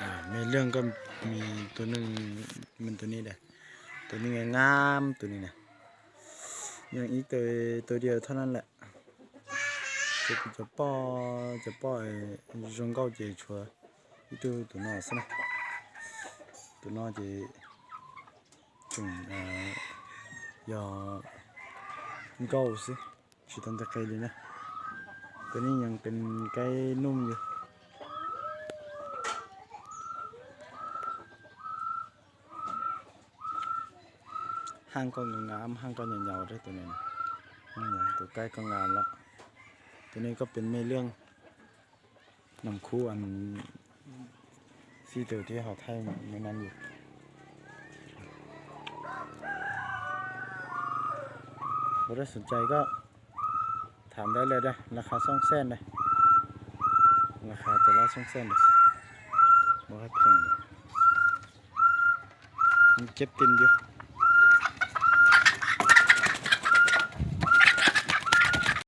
อ่าในเรื่องก็มีตัวหนึ่งมันตัวนี้แหละตัวนี้ไงงามตัวนี้นะอย่างอีกตัวตัวเดียวเท่านั้นแหละจะจะป้อจะป้อไอ้รองเก้าเจชัวอีตัวตัวนอสินะตัวนอเจจุงอ่ายอเก้าสิชิตันตะไคร้เลยนะตัวนี้ยังเป็นไก่นุ่มอยู่ ห้างก็งามห้างก็ยาวๆด้วยตัวนี้นะห้างใหญ่ตัวใกล้ก็งามแล้ว ตัวนี้ก็เป็นไม่เรื่องนังคู่อันซีตัวที่เขาไทยมันนั้นอยู่บริสนใจก็ถามได้เลยได้ราคาสองแสนเลยราคาตัวละสองแสนเลยบ่ค่อยแพงเลยมันเก็บตินอยู่